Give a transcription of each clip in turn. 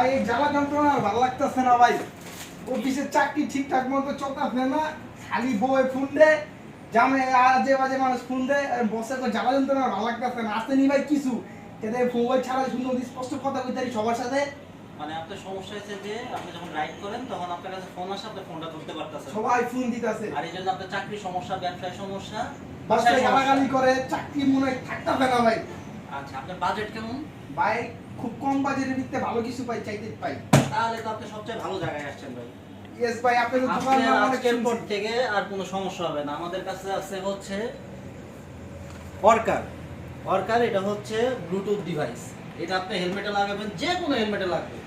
ভাই এই জ্বালা যন্ত্রণা ভালো লাগতেছে না ভাই। অফিসের চাকরি ঠিকঠাক মতো চলতেছে না খালি বউয়ে ফোন দেয় জামে আজে বাজে মানুষ ফোন দেয় বসে তো জ্বালা যন্ত্রণা ভালো লাগতেছে না। আসতে নি ভাই কিছু। যাতে মোবাইল ছাড়া সুন্দর স্পষ্ট কথা পারি সবার সাথে? মানে আপনার সমস্যা হয়েছে যে আপনি যখন রাইড করেন তখন আপনার কাছে ফোন আসে আপনি ফোনটা ধরতে পারতেছেন সবাই ফোন দিতেছে। আর এই জন্য আপনার চাকরির সমস্যা ব্যবসায় সমস্যা বাসায় গালাগালি করে চাকরি মনে হয় থাকতেছে না ভাই। আচ্ছা আপনার বাজেট কেমন? ভাই খুব কম বাজেটের ভিত্তিতে ভালো কিছু পাই চাইতে পাই। তাহলে তো আপনি সবচেয়ে ভালো জায়গায় আসছেন ভাই। ইয়েস ভাই আপনার নাম অনেক আজকের পর থেকে আর কোনো সমস্যা হবে না। আমাদের কাছে আছে হচ্ছে অর্কার অর্কার এটা হচ্ছে ব্লুটুথ ডিভাইস এটা আপনি হেলমেটে লাগাবেন যে কোনো হেলমেটে লাগবে।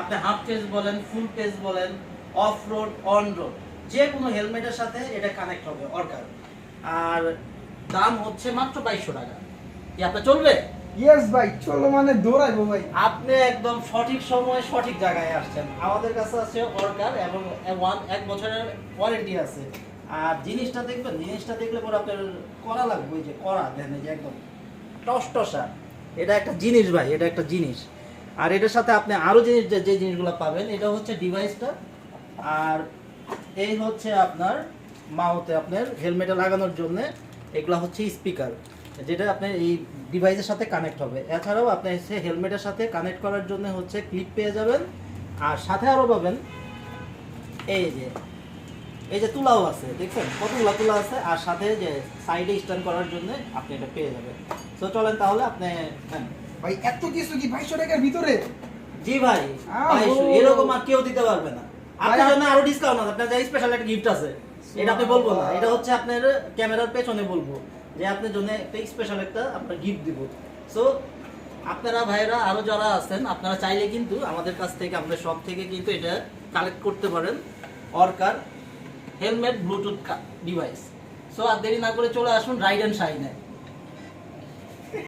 আপনি হাফ পেজ বলেন ফুল পেজ বলেন অফ রোড অন রোড যে কোনো হেলমেটের সাথে এটা কানেক্ট হবে অর্কার আর দাম হচ্ছে মাত্র বাইশশো টাকা। কি আপনার চলবে? ইয়েস ভাই, চলো মানে দৌড়াইবো ভাই। আপনি একদম সঠিক সময়ে সঠিক জায়গায় আসছেন। আমাদের কাছে আছে অর্কার এবং ওয়ান, এক বছরের ওয়ারেন্টি আছে। আর জিনিসটা দেখবেন, জিনিসটা দেখলে আপনার করা লাগবে যে করা যে একদম টসটসা। এটা একটা জিনিস ভাই, এটা একটা জিনিস। আর এটার সাথে আপনি আরও জিনিস, যে জিনিসগুলো পাবেন, এটা হচ্ছে ডিভাইসটা আর এই হচ্ছে আপনার মাউথে আপনার হেলমেটে লাগানোর জন্য, এগুলা হচ্ছে স্পিকার যেটা আপনার এই ডিভাইসের সাথে কানেক্ট হবে। এছাড়াও আপনি সে হেলমেটের সাথে কানেক্ট করার জন্য হচ্ছে ক্লিপ পেয়ে যাবেন। আর সাথে আরও পাবেন এই যে এই যে তুলাও আছে দেখছেন? কতগুলা তুলা আছে? আর সাথে যে সাইডে স্ট্যান্ড করার জন্য আপনি এটা পেয়ে যাবেন। তো চলেন তাহলে আপনি হ্যাঁ ভাই এত কিছু কি বাইশশো টাকার ভিতরে? জি ভাই এরকম আর কেউ দিতে পারবে না। আপনার জন্য আরও ডিসকাউন্ট আছে। আপনার যে স্পেশাল একটা গিফট আছে এটা আপনি বলব না। এটা হচ্ছে আপনার ক্যামেরার পেছনে বলব। যে আপনার জন্য একটা স্পেশাল একটা আপনার গিফট দিব। সো আপনারা ভাইরা আরও যারা আছেন, আপনারা চাইলে কিন্তু আমাদের কাছ থেকে, আমাদের সব থেকে কিন্তু এটা কালেক্ট করতে পারেন। অর্কার হেলমেট ব্লুটুথ ডিভাইস সো আর দেরি না করে চলে আসুন রাইড অ্যান্ড শাইনে